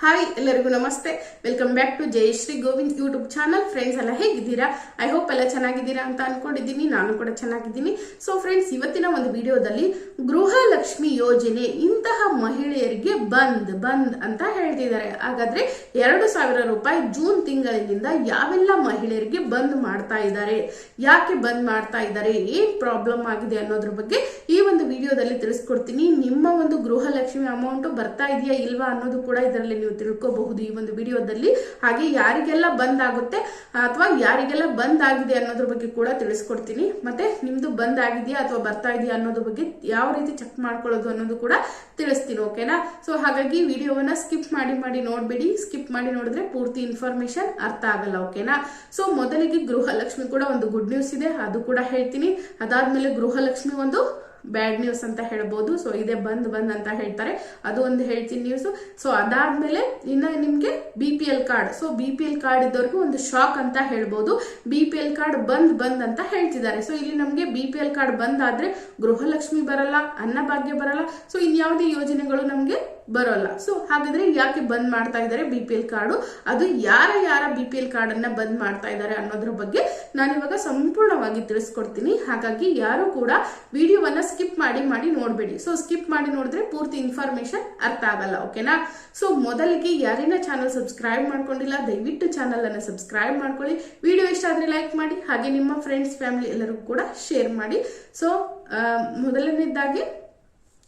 Hi ಎಲ್ಲರಿಗೂ ನಮಸ್ತೆ. Welcome back to Jayashree Govind YouTube channel friends ಎಲ್ಲ ಹೇಗಿದ್ದೀರಾ? ಐ ಹೋಪ್ ಎಲ್ಲ ಚೆನ್ನಾಗಿದ್ದೀರಾ ಅಂತ ಅನ್ಕೊಂಡಿದ್ದೀನಿ. ನಾನು ಕೂಡ ಚೆನ್ನಾಗಿದ್ದೀನಿ. ಸೊ ಫ್ರೆಂಡ್ಸ್ ಇವತ್ತಿನ ಒಂದು ವಿಡಿಯೋದಲ್ಲಿ ಗೃಹಲಕ್ಷ್ಮಿ ಯೋಜನೆ ಇಂತಹ ಮಹಿಳೆಯರಿಗೆ ಬಂದ್ ಬಂದ್ ಅಂತ ಹೇಳ್ತಿದ್ದಾರೆ. ಹಾಗಾದ್ರೆ ಎರಡು ಸಾವಿರ ರೂಪಾಯಿ ಜೂನ್ ತಿಂಗಳಿನಿಂದ ಯಾವೆಲ್ಲ ಮಹಿಳೆಯರಿಗೆ ಬಂದ್ ಮಾಡ್ತಾ ಇದ್ದಾರೆ, ಯಾಕೆ ಬಂದ್ ಮಾಡ್ತಾ ಇದ್ದಾರೆ, ಏನ್ ಪ್ರಾಬ್ಲಮ್ ಆಗಿದೆ ಅನ್ನೋದ್ರ ಬಗ್ಗೆ ಈ ಒಂದು ವಿಡಿಯೋದಲ್ಲಿ ತಿಳಿಸ್ಕೊಡ್ತೀನಿ. ನಿಮ್ಮ ಒಂದು ಗೃಹಲಕ್ಷ್ಮಿ ಅಮೌಂಟ್ ಬರ್ತಾ ಇದೆಯಾ ಇಲ್ವಾ ಅನ್ನೋದು ಕೂಡ ಇದರಲ್ಲಿ ನೀವು ತಿಳ್ಕೋಬಹುದು ಈ ಒಂದು ವಿಡಿಯೋದಲ್ಲಿ. ಹಾಗೆ ಯಾರಿಗೆಲ್ಲ ಬಂದ್ ಆಗುತ್ತೆ ಅಥವಾ ಯಾರಿಗೆಲ್ಲ ಬಂದ್ ಆಗಿದೆ ಅನ್ನೋದ್ರ ಬಗ್ಗೆ ಕೂಡ ತಿಳಿಸ್ಕೊಡ್ತೀನಿ. ಮತ್ತೆ ನಿಮ್ದು ಬಂದ್ ಆಗಿದೆಯಾ ಅಥವಾ ಬರ್ತಾ ಇದೆಯಾ ಅನ್ನೋದ್ರ ಬಗ್ಗೆ ಯಾವ ರೀತಿ ಚೆಕ್ ಮಾಡ್ಕೊಳ್ಳೋದು ಅನ್ನೋದು ಕೂಡ ತಿಳಿಸ್ತೀನಿ ಓಕೆನಾ ಸೊ ಹಾಗಾಗಿ ವಿಡಿಯೋವನ್ನ ಸ್ಕಿಪ್ ಮಾಡಿ ಮಾಡಿ ನೋಡ್ಬೇಡಿ. ಸ್ಕಿಪ್ ಮಾಡಿ ನೋಡಿದ್ರೆ ಪೂರ್ತಿ ಇನ್ಫಾರ್ಮೇಶನ್ ಅರ್ಥ ಆಗಲ್ಲ ಓಕೆನಾ ಸೊ ಮೊದಲಿಗೆ ಗೃಹಲಕ್ಷ್ಮಿ ಕೂಡ ಒಂದು ಗುಡ್ ನ್ಯೂಸ್ ಇದೆ. ಅದು ಕೂಡ ಹೇಳ್ತೀನಿ. ಅದಾದ್ಮೇಲೆ ಗೃಹಲಕ್ಷ್ಮಿ ಒಂದು ಬ್ಯಾಡ್ ನ್ಯೂಸ್ ಅಂತ ಹೇಳ್ಬೋದು. ಸೊ ಇದೆ ಬಂದ್ ಬಂದ್ ಅಂತ ಹೇಳ್ತಾರೆ. ಅದು ಒಂದು ಹೇಳ್ತೀನಿ ನ್ಯೂಸ್ ಸೊ ಅದಾದ್ಮೇಲೆ ಇನ್ನ ನಿಮ್ಗೆ B P L card so B P L card ಇದ್ದವ್ರಿಗೂ ಒಂದು ಶಾಕ್ ಅಂತ ಹೇಳ್ಬೋದು. ಬಿ ಪಿ ಎಲ್ ಕಾರ್ಡ್ ಬಂದ್ ಬಂದ್ ಅಂತ ಹೇಳ್ತಿದ್ದಾರೆ. ಸೊ ಇಲ್ಲಿ ನಮ್ಗೆ ಬಿ ಪಿ ಎಲ್ ಕಾರ್ಡ್ ಬಂದ್ ಆದ್ರೆ ಗೃಹಲಕ್ಷ್ಮಿ ಬರಲ್ಲ, ಅನ್ನಭಾಗ್ಯ ಬರಲ್ಲ. ಸೊ ಇನ್ಯಾವುದೇ ಯೋಜನೆಗಳು ನಮ್ಗೆ ಬರೋಲ್ಲ. ಸೊ ಹಾಗಾದ್ರೆ ಯಾಕೆ ಬಂದ್ ಮಾಡ್ತಾ ಇದ್ದಾರೆ ಬಿ ಪಿ ಎಲ್ ಕಾರ್ಡು ಅದು ಯಾರ ಯಾರ ಬಿ ಪಿ ಎಲ್ ಕಾರ್ಡ್ ಅನ್ನ ಬಂದ್ ಮಾಡ್ತಾ ಇದ್ದಾರೆ ಅನ್ನೋದ್ರ ಬಗ್ಗೆ ನಾನು ಇವಾಗ ಸಂಪೂರ್ಣವಾಗಿ ತಿಳಿಸ್ಕೊಡ್ತೀನಿ. ಹಾಗಾಗಿ ಯಾರು ಕೂಡ ವಿಡಿಯೋವನ್ನ ಸ್ಕಿಪ್ ಮಾಡಿ ಮಾಡಿ ನೋಡ್ಬೇಡಿ. ಸೊ ಸ್ಕಿಪ್ ಮಾಡಿ ನೋಡಿದ್ರೆ ಪೂರ್ತಿ ಇನ್ಫಾರ್ಮೇಶನ್ ಅರ್ಥ ಆಗಲ್ಲ, ಓಕೆನಾ? ಸೊ ಮೊದಲಿಗೆ ಯಾರಿನ ಚಾನಲ್ ಸಬ್ಸ್ಕ್ರೈಬ್ ಮಾಡ್ಕೊಂಡಿಲ್ಲ, ದಯವಿಟ್ಟು ಚಾನಲ್ ಅನ್ನ ಸಬ್ಸ್ಕ್ರೈಬ್ ಮಾಡ್ಕೊಳ್ಳಿ. ವಿಡಿಯೋ ಇಷ್ಟ ಆದ್ರೆ ಲೈಕ್ ಮಾಡಿ, ಹಾಗೆ ನಿಮ್ಮ ಫ್ರೆಂಡ್ಸ್ ಫ್ಯಾಮಿಲಿ ಎಲ್ಲರಿಗೂ ಕೂಡ ಶೇರ್ ಮಾಡಿ. ಸೊ ಮೊದಲನೇದಾಗಿ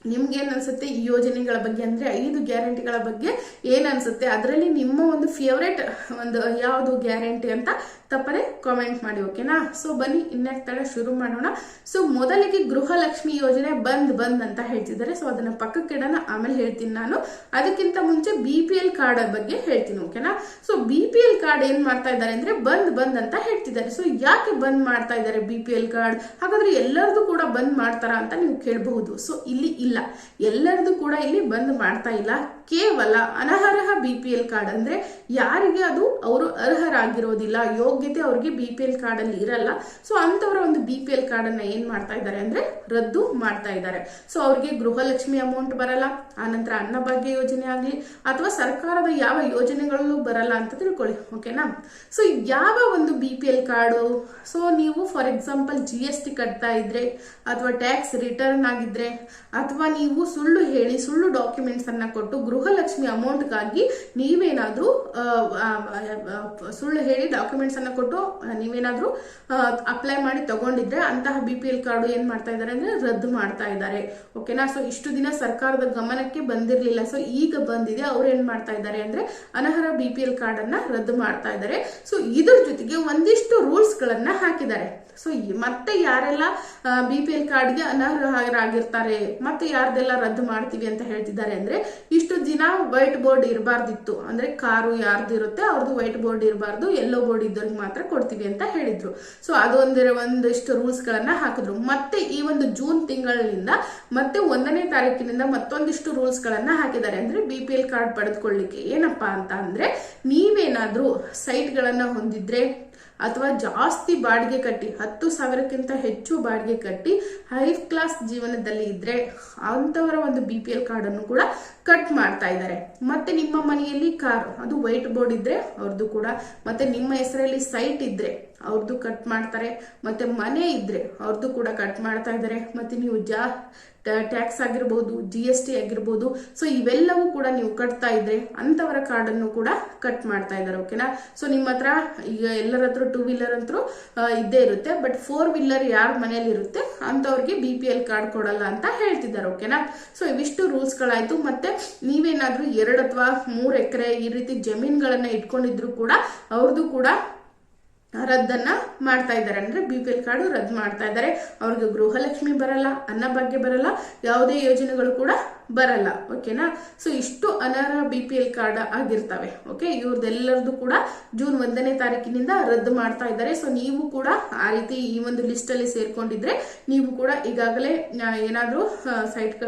ನಿಮ್ಗೆ ಏನ್ ಅನ್ಸುತ್ತೆ ಈ ಯೋಜನೆಗಳ ಬಗ್ಗೆ ಅಂದರೆ ಐದು ಗ್ಯಾರಂಟಿಗಳ ಬಗ್ಗೆ ಏನು ಅನ್ಸುತ್ತೆ ಅದರಲ್ಲಿ ನಿಮ್ಮ ಒಂದು ಫೇವ್ರೇಟ್ ಒಂದು ಯಾವುದು ಗ್ಯಾರಂಟಿ ಅಂತ ತಪ್ಪದೆ ಕಾಮೆಂಟ್ ಮಾಡಿ ಓಕೆನಾ ಸೊ ಬನ್ನಿ ಇನ್ಯಾಕ್ ತಡ ಶುರು ಮಾಡೋಣ. ಸೊ ಮೊದಲಿಗೆ ಗೃಹಲಕ್ಷ್ಮಿ ಯೋಜನೆ ಬಂದ್ ಬಂದ್ ಅಂತ ಹೇಳ್ತಿದ್ದಾರೆ. ಸೊ ಅದನ್ನ ಪಕ್ಕಕ್ಕೆ ಇಡೋಣ. ಆಮೇಲೆ ಹೇಳ್ತೀನಿ ನಾನು. ಅದಕ್ಕಿಂತ ಮುಂಚೆ ಬಿ ಪಿ ಎಲ್ ಕಾರ್ಡ್ ಬಗ್ಗೆ ಹೇಳ್ತೀನಿ ಓಕೆನಾ so B P L card ಏನ್ ಮಾಡ್ತಾ ಇದ್ದಾರೆ ಅಂದ್ರೆ ಬಂದ್ ಬಂದ್ ಅಂತ ಹೇಳ್ತಿದ್ದಾರೆ. ಸೊ ಯಾಕೆ ಬಂದ್ ಮಾಡ್ತಾ ಇದ್ದಾರೆ ಬಿ ಪಿ ಎಲ್ ಕಾರ್ಡ್ ಹಾಗಾದ್ರೆ ಎಲ್ಲರದು ಕೂಡ ಬಂದ್ ಮಾಡ್ತಾರ ಅಂತ ನೀವು ಕೇಳಬಹುದು. ಸೊ ಇಲ್ಲಿ ಇಲ್ಲ. ಎಲ್ಲರದು ಕೂಡ ಇಲ್ಲಿ ಬಂದ್ ಮಾಡ್ತಾ ಇಲ್ಲ. ಕೇವಲ ಅನರ್ಹ ಬಿ ಪಿ ಎಲ್ ಕಾರ್ಡ್ ಅಂದ್ರೆ ಯಾರಿಗೆ ಅದು ಅವರು ಅರ್ಹರಾಗಿರೋದಿಲ್ಲ, ಯೋಗ್ಯತೆ ಅವ್ರಿಗೆ ಬಿ ಪಿ ಎಲ್ ಕಾರ್ಡ್ ಅಲ್ಲಿ ಇರಲ್ಲ. ಸೊ ಅಂತವರ ಒಂದು ಬಿ ಪಿ ಎಲ್ ಕಾರ್ಡನ್ನು ಏನು ಮಾಡ್ತಾ ಇದ್ದಾರೆ ಅಂದ್ರೆ ರದ್ದು ಮಾಡ್ತಾ ಇದ್ದಾರೆ. ಸೊ ಅವ್ರಿಗೆ ಗೃಹಲಕ್ಷ್ಮಿ ಅಮೌಂಟ್ ಬರಲ್ಲ ಆನಂತರ ಅನ್ನಭಾಗ್ಯ ಯೋಜನೆ ಆಗಲಿ, ಅಥವಾ ಸರ್ಕಾರದ ಯಾವ ಯೋಜನೆಗಳಲ್ಲೂ ಬರಲ್ಲ ಅಂತ ತಿಳ್ಕೊಳ್ಳಿ ಓಕೆನಾ ಸೊ ಯಾವ ಒಂದು B P L card so ನೀವು for example G S T ಕಟ್ತಾ ಇದ್ರೆ, ಅಥವಾ ಟ್ಯಾಕ್ಸ್ ರಿಟರ್ನ್ ಆಗಿದ್ರೆ, ಅಥವಾ ನೀವು ಸುಳ್ಳು ಹೇಳಿ, ಸುಳ್ಳು ಡಾಕ್ಯುಮೆಂಟ್ಸ್ ಕೊಟ್ಟು ಕೊಟ್ಟು ಗೃಹಲಕ್ಷ್ಮಿ ಅಮೌಂಟ್ಗಾಗಿ ನೀವೇನಾದ್ರೂ ಸುಳ್ಳು ಹೇಳಿ ಡಾಕ್ಯುಮೆಂಟ್ಸ್ ಅನ್ನ ಕೊಟ್ಟು ನೀವೇನಾದ್ರೂ ಅಪ್ಲೈ ಮಾಡಿ ತಗೊಂಡಿದ್ರೆ ಅಂತಹ ಬಿ ಪಿ ಎಲ್ ಕಾರ್ಡು ಏನ್ ಮಾಡ್ತಾ ಇದ್ದಾರೆ ಅಂದ್ರೆ ರದ್ದು ಮಾಡ್ತಾ ಇದ್ದಾರೆ. ಓಕೆನಾ ಸೊ ಇಷ್ಟು ದಿನ ಸರ್ಕಾರದ ಗಮನಕ್ಕೆ ಬಂದಿರಲಿಲ್ಲ. ಸೊ ಈಗ ಬಂದಿದೆ. ಅವ್ರು ಏನ್ ಮಾಡ್ತಾ ಇದ್ದಾರೆ ಅಂದ್ರೆ ಅನರ್ಹ ಬಿ ಪಿ ಎಲ್ ಕಾರ್ಡ್ ಅನ್ನ ರದ್ದು ಮಾಡ್ತಾ ಇದ್ದಾರೆ. ಸೊ ಇದ್ರ ಜೊತೆಗೆ ಒಂದಿಷ್ಟು ರೂಲ್ಸ್ ಗಳನ್ನ ಹಾಕಿದ್ದಾರೆ. ಸೊ ಮತ್ತೆ ಯಾರೆಲ್ಲ ಬಿ ಪಿ ಎಲ್ ಕಾರ್ಡ್ಗೆ ಅನರ್ಹರಾಗಿರ್ತಾರೆ, ಮತ್ತೆ ಯಾರ್ದೆಲ್ಲ ರದ್ದು ಮಾಡ್ತೀವಿ ಅಂತ ಹೇಳ್ತಿದ್ದಾರೆ ಅಂದ್ರೆ ಇಷ್ಟು ದಿನ ವೈಟ್ ಬೋರ್ಡ್ ಇರಬಾರ್ದಿತ್ತು. ಅಂದ್ರೆ ಕಾರು ಯಾರ್ದು ಇರುತ್ತೆ ಅವ್ರದ್ದು ವೈಟ್ ಬೋರ್ಡ್ ಇರಬಾರ್ದು ಎಲ್ಲೋ ಬೋರ್ಡ್ ಇದ್ದವ್ರಿಗೆ ಮಾತ್ರ ಕೊಡ್ತೀವಿ ಅಂತ ಹೇಳಿದ್ರು. ಸೊ ಅದೊಂದರ ಒಂದಿಷ್ಟು ರೂಲ್ಸ್ ಗಳನ್ನ ಹಾಕಿದ್ರು. ಮತ್ತೆ ಈ ಒಂದು ಜೂನ್ ತಿಂಗಳಿನಿಂದ ಮತ್ತೆ ಒಂದನೇ ತಾರೀಕಿನಿಂದ ಮತ್ತೊಂದಿಷ್ಟು ರೂಲ್ಸ್ ಗಳನ್ನ ಹಾಕಿದ್ದಾರೆ. ಅಂದ್ರೆ ಬಿ ಪಿ ಎಲ್ ಕಾರ್ಡ್ ಪಡೆದುಕೊಳ್ಳಿಕ್ಕೆ ಏನಪ್ಪ ಅಂತ ಅಂದ್ರೆ, ನೀವೇನಾದ್ರೂ ಸೈಟ್ ಗಳನ್ನ ಹೊಂದಿದ್ರೆ ಅಥವಾ ಜಾಸ್ತಿ ಬಾಡಿಗೆ ಕಟ್ಟಿ, ಹತ್ತು ಸಾವಿರಕ್ಕಿಂತ ಹೆಚ್ಚು ಬಾಡಿಗೆ ಕಟ್ಟಿ ಹೈ ಕ್ಲಾಸ್ ಜೀವನದಲ್ಲಿ ಇದ್ರೆ ಅಂತವರ ಒಂದು ಬಿ ಪಿ ಎಲ್ ಕಾರ್ಡ್ ಅನ್ನು ಕೂಡ ಕಟ್ ಮಾಡ್ತಾ ಇದ್ದಾರೆ. ಮತ್ತೆ ನಿಮ್ಮ ಮನೆಯಲ್ಲಿ ಕಾರ್ ಅದು ವೈಟ್ ಬೋರ್ಡ್ ಇದ್ರೆ ಅವ್ರದ್ದು ಕೂಡ, ಮತ್ತೆ ನಿಮ್ಮ ಹೆಸರಲ್ಲಿ ಸೈಟ್ ಇದ್ರೆ ಅವ್ರದ್ದು ಕಟ್ ಮಾಡ್ತಾರೆ, ಮತ್ತೆ ಮನೆ ಇದ್ರೆ ಅವ್ರದ್ದು ಕೂಡ ಕಟ್ ಮಾಡ್ತಾ ಇದ್ದಾರೆ. ಮತ್ತೆ ನೀವು ಜಾ ಟ್ಯಾಕ್ಸ್ ಆಗಿರ್ಬೋದು ಜಿ ಎಸ್ ಟಿ ಆಗಿರ್ಬೋದು ಸೊ ಇವೆಲ್ಲವೂ ಕೂಡ ನೀವು ಕಟ್ತಾ ಇದ್ರೆ ಅಂತವರ ಕಾರ್ಡ್ ಅನ್ನು ಕೂಡ ಕಟ್ ಮಾಡ್ತಾ ಇದ್ದಾರೆ ಓಕೆನಾ ಸೊ ನಿಮ್ಮ ಹತ್ರ ಈಗ ಎಲ್ಲರ ಹತ್ರ ಟೂ ವೀಲರ್ ಅಂತೂ ಇದ್ದೇ ಇರುತ್ತೆ ಬಟ್ ಫೋರ್ ವೀಲರ್ ಯಾರ ಮನೇಲಿ ಇರುತ್ತೆ, ಅಂತವ್ರಿಗೆ ಬಿ ಪಿ ಎಲ್ ಕಾರ್ಡ್ ಕೊಡಲ್ಲ ಅಂತ ಹೇಳ್ತಿದ್ದಾರೆ ಓಕೆನಾ ಸೊ ಇವಿಷ್ಟು ರೂಲ್ಸ್ ಗಳಾಯ್ತು, ಮತ್ತೆ ನೀವೇನಾದ್ರೂ ಎರಡು ಅಥವಾ ಮೂರ್ ಎಕರೆ ಈ ರೀತಿ ಜಮೀನ್ಗಳನ್ನ ಇಟ್ಕೊಂಡಿದ್ರು ಕೂಡ ಅವ್ರದ್ದು ಕೂಡ ರದ್ದನ್ನ ಮಾಡ್ತಾ ಇದ್ದಾರೆ. ಅಂದ್ರೆ ಬಿ ಪಿ ಎಲ್ ಕಾರ್ಡು ರದ್ದು ಮಾಡ್ತಾ ಇದ್ದಾರೆ. ಅವ್ರಿಗೆ ಗೃಹಲಕ್ಷ್ಮಿ ಬರಲ್ಲ ಅನ್ನಭಾಗ್ಯ ಬರಲ್ಲ. ಯಾವುದೇ ಯೋಜನೆಗಳು ಕೂಡ ಬರಲ್ಲ ಓಕೆನಾ ಸೊ ಇಷ್ಟು ಅನರ್ಹ ಬಿ ಪಿ ಎಲ್ ಕಾರ್ಡ್ ಆಗಿರ್ತವೆ ಓಕೆ ಇವ್ರದ್ದೆಲ್ಲರದು ಕೂಡ ಜೂನ್ ಒಂದನೇ ತಾರೀಕಿನಿಂದ ರದ್ದು ಮಾಡ್ತಾ ಇದ್ದಾರೆ. ಸೊ ನೀವು ಕೂಡ ಆ ರೀತಿ ಈ ಒಂದು ಲಿಸ್ಟ್ ಅಲ್ಲಿ ಸೇರ್ಕೊಂಡಿದ್ರೆ ನೀವು ಕೂಡ ಈಗಾಗಲೇ ಏನಾದ್ರೂ ಸೈಟ್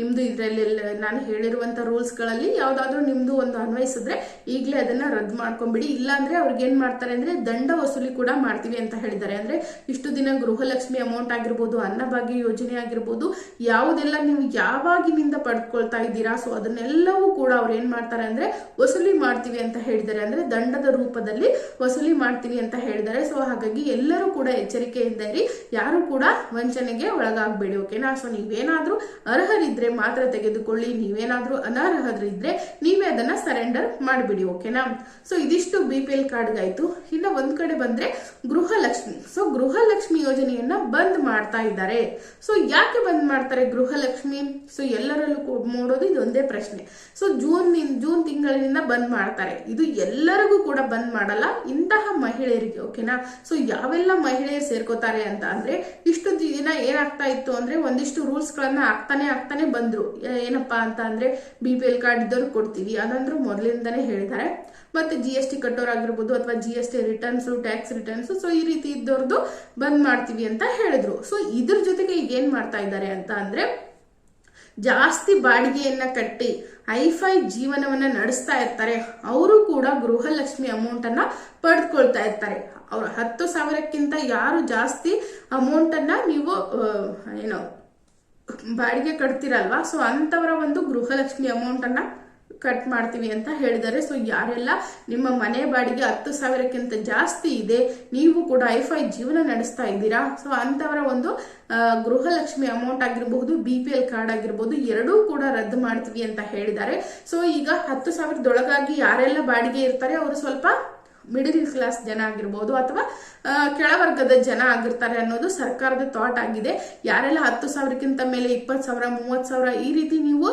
ನಿಮ್ದು ಇದರಲ್ಲಿ ನಾನು ಹೇಳಿರುವಂತ ರೂಲ್ಸ್ಗಳಲ್ಲಿ ಯಾವ್ದಾದ್ರು ನಿಮ್ದು ಒಂದು ಅನ್ವಯಿಸಿದ್ರೆ ಈಗಲೇ ಅದನ್ನ ರದ್ದು ಮಾಡ್ಕೊಂಡ್ಬಿಡಿ ಇಲ್ಲ ಅಂದ್ರೆ ಅವ್ರಿಗೆ ಏನ್ ಮಾಡ್ತಾರೆ ಅಂದ್ರೆ ದಂಡ ವಸೂಲಿ ಕೂಡ ಮಾಡ್ತೀವಿ ಅಂತ ಹೇಳಿದ್ದಾರೆ. ಅಂದ್ರೆ ಇಷ್ಟು ದಿನ ಗೃಹಲಕ್ಷ್ಮಿ ಅಮೌಂಟ್ ಆಗಿರ್ಬೋದು ಅನ್ನಭಾಗ್ಯ ಯೋಜನೆ ಆಗಿರ್ಬೋದು, ಯಾವುದೆಲ್ಲ ನೀವು ಯಾವಾಗಿನಿಂದ ನಿಮ್ಮಿಂದ ಪಡ್ಕೊಳ್ತಾ ಇದ್ದೀರಾ? ಸೊ ಅದನ್ನೆಲ್ಲವೂ ಕೂಡ ಅವ್ರು ಏನ್ ಮಾಡ್ತಾರೆ ಅಂದ್ರೆ, ವಸೂಲಿ ಮಾಡ್ತೀವಿ ಅಂತ ಹೇಳಿದ್ದಾರೆ. ಅಂದ್ರೆ ದಂಡದ ರೂಪದಲ್ಲಿ ವಸೂಲಿ ಮಾಡ್ತೀವಿ ಅಂತ ಹೇಳಿದ್ದಾರೆ. ಸೊ ಹಾಗಾಗಿ ಎಲ್ಲರೂ ಕೂಡ ಎಚ್ಚರಿಕೆಯಿಂದ ಇರಿ. ಯಾರು ಕೂಡ ವಂಚನೆಗೆ ಒಳಗಾಗಬೇಡಿ ಓಕೆನಾ ಸೊ ನೀವೇನಾದ್ರೂ ಅರ್ಹರಿದ್ರೆ ಮಾತ್ರ ತೆಗೆದುಕೊಳ್ಳಿ. ನೀವೇನಾದ್ರೂ ಅನರ್ಹರಿದ್ರೆ ನೀವೇ ಅದನ್ನ ಸರೆಂಡರ್ ಮಾಡಿಬಿಡಿ ಓಕೆನಾ ಸೊ ಇದಿಷ್ಟು ಬಿ ಪಿ ಎಲ್ ಕಾರ್ಡ್ಗಾಯ್ತು. ಇನ್ನ ಒಂದ್ ಕಡೆ ಬಂದ್ರೆ ಗೃಹಲಕ್ಷ್ಮಿ. ಸೊ ಗೃಹಲಕ್ಷ್ಮಿ ಯೋಜನೆಯನ್ನ ಬಂದ್ ಮಾಡ್ತಾ ಇದ್ದಾರೆ. ಸೊ ಯಾಕೆ ಬಂದ್ ಮಾಡ್ತಾರೆ ಗೃಹಲಕ್ಷ್ಮಿ? ಸೊ ಎಲ್ಲರಲ್ಲೂ ಮೂಡೋದು ಇದೊಂದೇ ಪ್ರಶ್ನೆ. ಸೊ ಜೂನ್ ಜೂನ್ ತಿಂಗಳಿನಿಂದ ಬಂದ್ ಮಾಡ್ತಾರೆ. ಇದು ಎಲ್ಲರಿಗೂ ಕೂಡ ಬಂದ್ ಮಾಡಲ್ಲ, ಇಂತಹ ಮಹಿಳೆಯರಿಗೆ ಓಕೆನಾ ಸೊ ಯಾವೆಲ್ಲ ಮಹಿಳೆಯರು ಸೇರ್ಕೋತಾರೆ ಅಂತ ಅಂದ್ರೆ ಇಷ್ಟು ದಿನ ಏನಾಗ್ತಾ ಇತ್ತು ಅಂದ್ರೆ, ಒಂದಿಷ್ಟು ರೂಲ್ಸ್ ಗಳನ್ನ ಆಗ್ತಾನೆ ಆಗ್ತಾನೆ ಬಂದ್ರು. ಏನಪ್ಪಾ ಅಂತ ಅಂದ್ರೆ ಬಿ ಪಿ ಎಲ್ ಕಾರ್ಡ್ ಇದ್ದವ್ರು ಕೊಡ್ತೀವಿ. ಅದಂದ್ರು ಮೊದಲಿಂದಾನೇ ಹೇಳಿದ್ದಾರೆ. ಮತ್ತೆ ಜಿ ಎಸ್ ಟಿ ಕಟ್ಟೋರಾಗಿರ್ಬೋದು ಅಥವಾ G S T returns tax returns so ಈ ರೀತಿ ಇದ್ದವ್ರದ್ದು ಬಂದ್ ಮಾಡ್ತೀವಿ ಅಂತ ಹೇಳಿದ್ರು. ಸೊ ಇದ್ರ ಜೊತೆಗೆ ಈಗ ಏನ್ ಮಾಡ್ತಾ ಇದ್ದಾರೆ ಅಂತ ಅಂದ್ರೆ ಜಾಸ್ತಿ ಬಾಡಿಗೆಯನ್ನ ಕಟ್ಟಿ ಐಫೈ ಜೀವನವನ್ನ ನಡೆಸ್ತಾ ಇರ್ತಾರೆ. ಅವರು ಕೂಡ ಗೃಹಲಕ್ಷ್ಮಿ ಅಮೌಂಟ್ ಅನ್ನ ಪಡೆದುಕೊಳ್ತಾ ಇರ್ತಾರೆ. ಅವ್ರ ಹತ್ತು ಸಾವಿರಕ್ಕಿಂತ ಯಾರು ಜಾಸ್ತಿ ಅಮೌಂಟ್ ಅನ್ನ ನೀವು ಏನು, ಬಾಡಿಗೆ ಕಟ್ತೀರಲ್ವಾ? ಸೊ ಅಂತವರ ಒಂದು ಗೃಹಲಕ್ಷ್ಮಿ ಅಮೌಂಟ್ ಅನ್ನ ಕಟ್ ಮಾಡ್ತೀವಿ ಅಂತ ಹೇಳಿದ್ದಾರೆ. ಸೊ ಯಾರೆಲ್ಲ ನಿಮ್ಮ ಮನೆ ಬಾಡಿಗೆ ಹತ್ತು ಸಾವಿರಕ್ಕಿಂತ ಜಾಸ್ತಿ ಇದೆ, ನೀವು ಕೂಡ ಐಫೈ ಜೀವನ ನಡೆಸ್ತಾ ಇದ್ದೀರಾ? ಸೊ ಅಂತವರ ಒಂದು ಗೃಹಲಕ್ಷ್ಮಿ ಅಮೌಂಟ್ ಆಗಿರಬಹುದು, ಬಿ ಪಿ ಎಲ್ ಕಾರ್ಡ್ ಆಗಿರ್ಬೋದು ಎರಡೂ ಕೂಡ ರದ್ದು ಮಾಡ್ತೀವಿ ಅಂತ ಹೇಳಿದ್ದಾರೆ. ಸೊ ಈಗ ಹತ್ತು ಸಾವಿರದೊಳಗಾಗಿ ಯಾರೆಲ್ಲ ಬಾಡಿಗೆ ಇರ್ತಾರೆ, ಅವರು ಸ್ವಲ್ಪ ಮಿಡಿಲ್ ಕ್ಲಾಸ್ ಜನ ಆಗಿರ್ಬೋದು ಅಥವಾ ಕೆಳವರ್ಗದ ಜನ ಆಗಿರ್ತಾರೆ ಅನ್ನೋದು ಸರ್ಕಾರದ ಥಾಟ್ ಆಗಿದೆ. ಯಾರೆಲ್ಲ ಹತ್ತು ಸಾವಿರಕ್ಕಿಂತ ಮೇಲೆ, ಇಪ್ಪತ್ತು ಸಾವಿರ, ಮೂವತ್ತು ಸಾವಿರ ಈ ರೀತಿ ನೀವು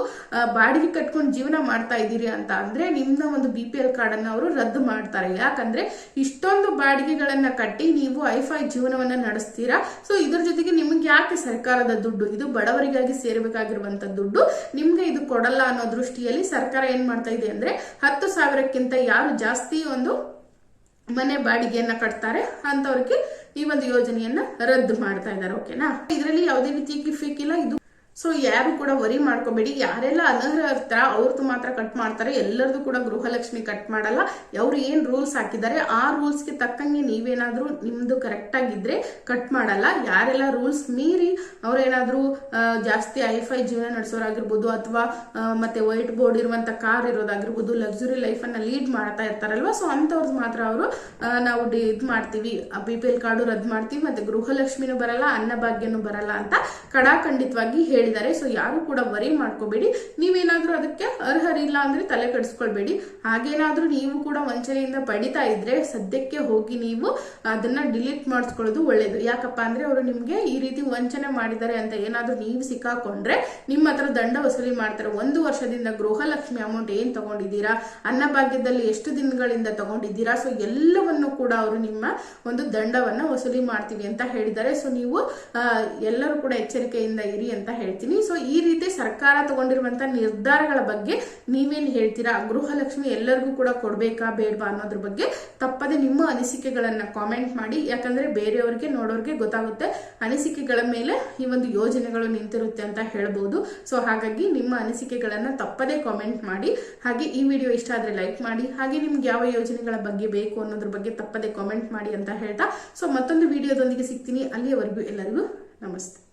ಬಾಡಿಗೆ ಕಟ್ಕೊಂಡು ಜೀವನ ಮಾಡ್ತಾ ಇದ್ದೀರಿ ಅಂತ ಅಂದರೆ ನಿಮ್ಮ ಒಂದು ಬಿ ಪಿ ಎಲ್ ಕಾರ್ಡನ್ನು ಅವರು ರದ್ದು ಮಾಡ್ತಾರೆ. ಯಾಕಂದರೆ ಇಷ್ಟೊಂದು ಬಾಡಿಗೆಗಳನ್ನು ಕಟ್ಟಿ ನೀವು ಐಫೈ ಜೀವನವನ್ನು ನಡೆಸ್ತೀರಾ? ಸೊ ಇದ್ರ ಜೊತೆಗೆ ನಿಮಗೆ ಯಾಕೆ ಸರ್ಕಾರದ ದುಡ್ಡು? ಇದು ಬಡವರಿಗಾಗಿ ಸೇರಬೇಕಾಗಿರುವಂಥ ದುಡ್ಡು. ನಿಮಗೆ ಇದು ಕೊಡಲ್ಲ ಅನ್ನೋ ದೃಷ್ಟಿಯಲ್ಲಿ ಸರ್ಕಾರ ಏನು ಮಾಡ್ತಾ ಇದೆ ಅಂದರೆ ಹತ್ತು ಸಾವಿರಕ್ಕಿಂತ ಯಾರು ಜಾಸ್ತಿ ಒಂದು ಮನೆ ಬಾಡಿಗೆಯನ್ನ ಕಟ್ತಾರೆ ಅಂತವ್ರಿಗೆ ಈ ಒಂದು ಯೋಜನೆಯನ್ನ ರದ್ದು ಮಾಡ್ತಾ ಇದ್ದಾರೆ ಓಕೆನಾ ಇದರಲ್ಲಿ ಯಾವುದೇ ರೀತಿ ಕಿಫಿಕ್ ಇಲ್ಲ, ಇದು ಸೊ ಯಾರು ಕೂಡ ವರಿ ಮಾಡ್ಕೋಬೇಡಿ. ಯಾರೆಲ್ಲ ಅನರ್ಹ ಇರ್ತಾರ ಅವ್ರದ್ದು ಮಾತ್ರ ಕಟ್ ಮಾಡ್ತಾರೆ. ಎಲ್ಲರದು ಕೂಡ ಗೃಹಲಕ್ಷ್ಮಿ ಕಟ್ ಮಾಡಲ್ಲ. ಅವ್ರು ಏನ್ ರೂಲ್ಸ್ ಹಾಕಿದ್ದಾರೆ, ಆ ರೂಲ್ಸ್ಗೆ ತಕ್ಕಂಗೆ ನೀವೇನಾದ್ರೂ ನಿಮ್ದು ಕರೆಕ್ಟ್ ಆಗಿದ್ರೆ ಕಟ್ ಮಾಡಲ್ಲ. ಯಾರೆಲ್ಲ ರೂಲ್ಸ್ ಮೀರಿ ಅವ್ರೇನಾದ್ರೂ ಜಾಸ್ತಿ ಐಫೈ ಜೀವನ ನಡೆಸೋರಾಗಿರ್ಬೋದು ಅಥವಾ ಮತ್ತೆ ವೈಟ್ ಬೋರ್ಡ್ ಇರುವಂತ ಕಾರ್ ಇರೋದಾಗಿರ್ಬೋದು ಲಕ್ಸುರಿ ಲೈಫ್ ಅನ್ನ ಲೀಡ್ ಮಾಡ್ತಾ ಇರ್ತಾರಲ್ವಾ? ಸೊ ಅಂಥವ್ರದ್ದು ಮಾತ್ರ ಅವರು ನಾವು ಡಿ- ಇದ್ ಮಾಡ್ತೀವಿ. ಬಿ ಪಿ ಎಲ್ ಕಾರ್ಡು ರದ್ದು ಮಾಡ್ತೀವಿ, ಮತ್ತೆ ಗೃಹಲಕ್ಷ್ಮಿನೂ ಬರಲ್ಲ, ಅನ್ನಭಾಗ್ಯನೂ ಬರಲ್ಲ ಅಂತ ಕಡಾಖಂಡಿತವಾಗಿ ಹೇಳಿದ್ದಾರೆ. ಸೊ ಯಾರು ಕೂಡ ವರಿ ಮಾಡ್ಕೋಬೇಡಿ. ನೀವೇನಾದ್ರೂ ಅದಕ್ಕೆ ಅರ್ಹರಿಲ್ಲ ಅಂದ್ರೆ ತಲೆ ಕೆಡಿಸ್ಕೊಳ್ಬೇಡಿ. ಹಾಗೇನಾದ್ರೂ ನೀವು ಕೂಡ ವಂಚನೆಯಿಂದ ಪಡಿತಾ ಇದ್ರೆ ಸದ್ಯಕ್ಕೆ ಹೋಗಿ ನೀವು ಅದನ್ನ ಡಿಲೀಟ್ ಮಾಡಿಸ್ಕೊಳ್ಳೋದು ಒಳ್ಳೇದು. ಯಾಕಪ್ಪ ಅಂದ್ರೆ ಅವರು ನಿಮ್ಗೆ ಈ ರೀತಿ ವಂಚನೆ ಮಾಡಿದ್ದಾರೆ ಅಂತ ಏನಾದ್ರೂ ನೀವು ಸಿಕ್ಕಾಕೊಂಡ್ರೆ ನಿಮ್ಮ ಹತ್ರ ದಂಡ ವಸೂಲಿ ಮಾಡ್ತಾರೆ. ಒಂದು ವರ್ಷದಿಂದ ಗೃಹಲಕ್ಷ್ಮಿ ಅಮೌಂಟ್ ಏನ್ ತಗೊಂಡಿದ್ದೀರಾ? ಅನ್ನಭಾಗ್ಯದಲ್ಲಿ ಎಷ್ಟು ದಿನಗಳಿಂದ ತಗೊಂಡಿದ್ದೀರಾ? ಸೊ ಎಲ್ಲವನ್ನು ಕೂಡ ಅವರು ನಿಮ್ಮ ಒಂದು ದಂಡವನ್ನ ವಸೂಲಿ ಮಾಡ್ತೀವಿ ಅಂತ ಹೇಳಿದ್ದಾರೆ. ಸೊ ನೀವು ಎಲ್ಲರೂ ಕೂಡ ಎಚ್ಚರಿಕೆಯಿಂದ ಇರಿ ಅಂತ ಹೇಳ್ತೀನಿ. ಸೊ ಈ ರೀತಿ ಸರ್ಕಾರ ತಗೊಂಡಿರುವಂತ ನಿರ್ಧಾರಗಳ ಬಗ್ಗೆ ನೀವೇನು ಹೇಳ್ತೀರಾ? ಗೃಹಲಕ್ಷ್ಮಿ ಎಲ್ಲರಿಗೂ ಕೂಡ ಕೊಡಬೇಕಾ ಬೇಡವಾ ಅನ್ನೋದ್ರ ಬಗ್ಗೆ ತಪ್ಪದೆ ನಿಮ್ಮ ಅನಿಸಿಕೆಗಳನ್ನ ಕಾಮೆಂಟ್ ಮಾಡಿ. ಯಾಕಂದ್ರೆ ಬೇರೆಯವರಿಗೆ, ನೋಡೋರಿಗೆ ಗೊತ್ತಾಗುತ್ತೆ. ಅನಿಸಿಕೆಗಳ ಮೇಲೆ ಈ ಒಂದು ಯೋಜನೆಗಳು ನಿಂತಿರುತ್ತೆ ಅಂತ ಹೇಳ್ಬೋದು. ಸೊ ಹಾಗಾಗಿ ನಿಮ್ಮ ಅನಿಸಿಕೆಗಳನ್ನ ತಪ್ಪದೆ ಕಾಮೆಂಟ್ ಮಾಡಿ. ಹಾಗೆ ಈ ವಿಡಿಯೋ ಇಷ್ಟ ಆದ್ರೆ ಲೈಕ್ ಮಾಡಿ. ಹಾಗೆ ನಿಮ್ಗೆ ಯಾವ ಯೋಜನೆಗಳ ಬಗ್ಗೆ ಬೇಕು ಅನ್ನೋದ್ರ ಬಗ್ಗೆ ತಪ್ಪದೆ ಕಾಮೆಂಟ್ ಮಾಡಿ ಅಂತ ಹೇಳ್ತಾ. ಸೊ ಮತ್ತೊಂದು ವಿಡಿಯೋದೊಂದಿಗೆ ಸಿಗ್ತೀನಿ. ಅಲ್ಲಿಯವರೆಗೂ ಎಲ್ಲರಿಗೂ ನಮಸ್ತೆ.